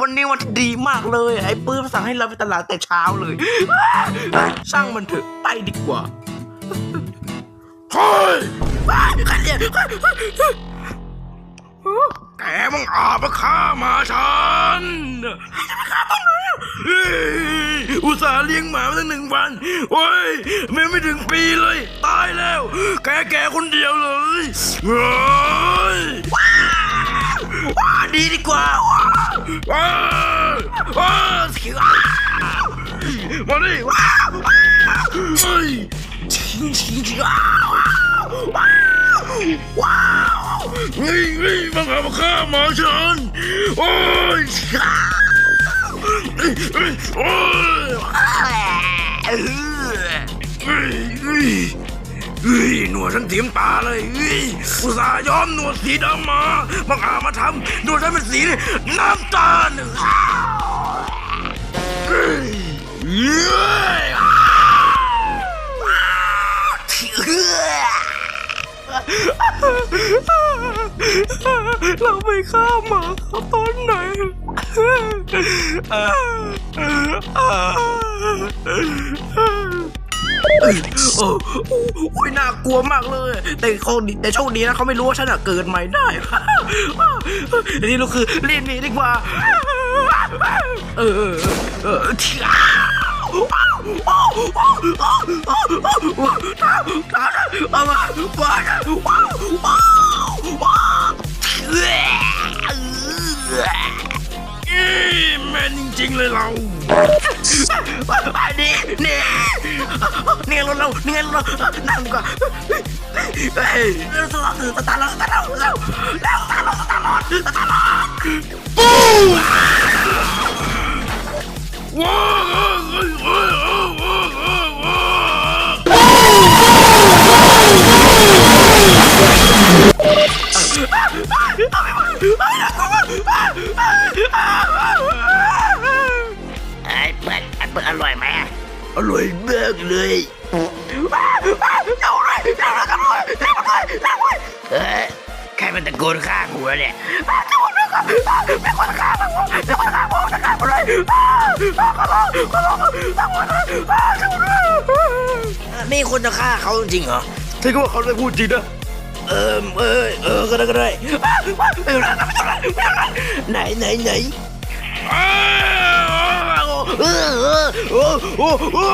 วันนี้วันที่ดีมากเลย ไอ้ปื้มสั่งให้เราไปตลาดแต่เช้าเลย ช่างมันเถอะไปดีกว่าเฮ้ยใครเนี่ยแกมึงอาบมาฆ่ามาฉันเฮ้อุตส่าห์เลี้ยงหมามาตั้งหนึ่งวัน โอ้ยมันไม่ถึงปีเลย ตายแล้ว แกแกคนเดียวเลยเฮ้ยว้า ดีดีกว่าว้าว้าวว้าวสิว้าวมาดิว้าวเฮ้ยชิงชิงชิงว้าวว้าวว้าวเฮ้ยเฮ้ยมึงอามาฆ่าหมาฉันโอ้ยเฮ้ยเฮ้ยโอ้ย เออเฮ้ยหนวดฉันเตรียมตาเลยเฮ้ยอุตส่าห์ย้อมหนวดสีดำมาบังอาจมาทำหนวดฉันเป็นสีน้ำตาลเฮ้ยเฮ้ยเราไปฆ่าหมาเขาตอนไหน โอ้โอ้ยน่ากลัวมากเลย แต่เขาดีแต่โชคดีนะเขาไม่รู้ว่าฉันอะเกิดใหม่ได้ทีนี้เราคือเรียนนีดีกว่า เออเออเออเที่ยวว้าวว้าวว้าวว้าวว้าวว้าวเอามาว้าวว้าวว้าวว้าวเอ้ยเอ้ยแม่นจริงๆเลยเราอั นนี้นี่นี่รถเรานี่รถเรานั่งดีกว่าเฮ้ยเร็วสตาร์ทสตาร์ทเราสตาร์ทเราเร็วเร็วสตาร์ทเราสตาร์ทเราสตาร์ทเราว้าว เปิดไอ้เปิดอร่อยไหมอร่อยมากเลยเอาเลยเอาเลยเอาเลยเอาเลยเอาเลยเฮ้ยใครมันตะโกนข้างหัวเนี่ยตะโกนข้างไม่ควรข้างหัวไม่ควรข้างหัวจะข้างอะไรขอร้องขอร้องตะโกนตะโกนนี่คุณจะฆ่าเขาจริงเหรอถ้าเกิดว่าเขาได้พูดจริงนะเออเออเออก็ได้ก็ได้ไม่ต้องไม่ต้องไม่ต้องไหนไหนไหน อ้าว เออเออ โอ้โอ้โอ้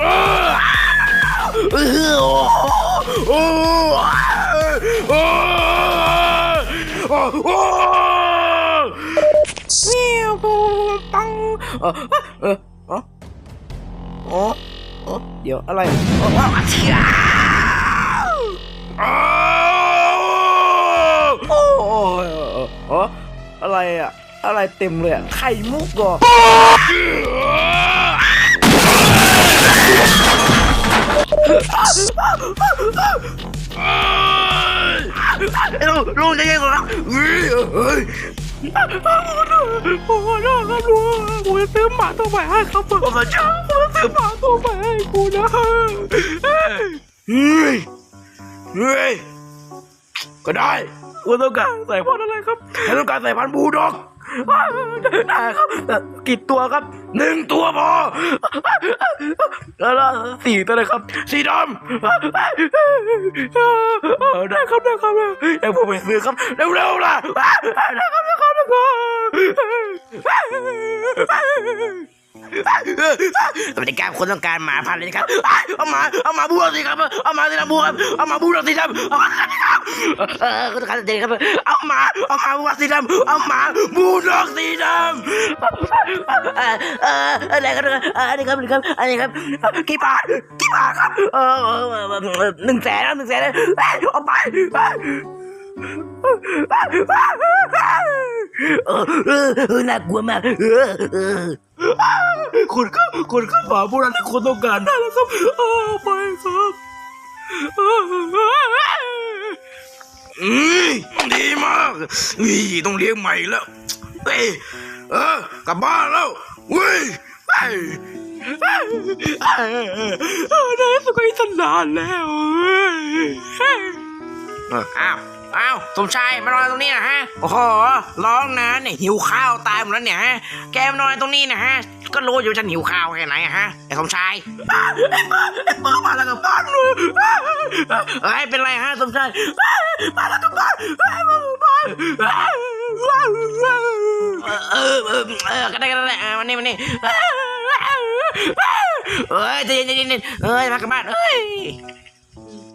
เออ โอ้โอ้โอ้ เมียวปังเออเอออ๋ออ๋อเดี๋ยวอะไรอ๋อเชีย อ้าว โอ้ยอ๋ออะไรอะ อะไรเต็มเลยอะไข่มุกก่อลุงลุงจะยังไงครับเฮ้ยเฮ้ยโอ้โหน่าครับลุงผมจะซื้อหมาตัวใหม่ให้ครับผมจะจ้าผมจะซื้อหมาตัวใหม่ให้กูนะเฮ้ยเฮ้ยก็ได้คุณต้องการใส่พันธุ์อะไรครับฉันต้องการใส่พันธุ์บูลด็อก ได้ครับเอ่อกี่ตัวครับหนึ่งตัวพอแล้วแล้วสี่ตัวเลยครับ สีดเออได้ครับได้ครับเดี๋ยวผมไปซื้อครับำเร็วๆล่ะได้ครับได้ครับได้ครับ สวัสดีครับคนต้องการหมาพันธุ์เลยครับเอาหมาเอาหมาบูดสิครับเอาหมาสีดำบูครับเอาหมาบูดสีดำเอาหมาสีดำเออคนต้องการสีดำครับเอาหมาเอาหมาบูดสีดำเอาหมาบูดอกสีดำเออเอออะไรครับอันนี้ครับอันนี้ครับอันนี้ครับกี่บาทกี่บาทครับเออหนึ่งแสนหนึ่งแสนเอาไปเออเออเออน่ากลัวมากเออ คุณก็คุณก็หมาโบราณที่คุณต้องการได้แล้วครับเอาไปครับเอออืมดีมากอีต้องเลี้ยงใหม่แล้วเฮ้ยเออกลับบ้านแล้วเว้ยเฮ้ยเออได้สุขอีสนานแล้วเว้ยอ้าว อ้าวสมชายมานอนตรงนี้นะฮะ โอ้โห ร้องนะเนี่ยหิวข้าวตายหมดแล้วเนี่ยฮะ แกมานอนตรงนี้นะฮะ ก็รู้อยู่ฉันหิวข้าวแค่ไหนอะฮะ ไอ้สมชายไอ้เปิดไอ้เปิดมาแล้วกับบ้านเลยเอ้ยเป็นไรฮะสมชายมาแล้วกับบ้านเอ้ยมากับบ้านเออเออเออก็ได้ก็ได้เออวันนี้วันนี้เอ้ยใจเย็นใจเย็นเอ้ยมากับบ้านเอ้ย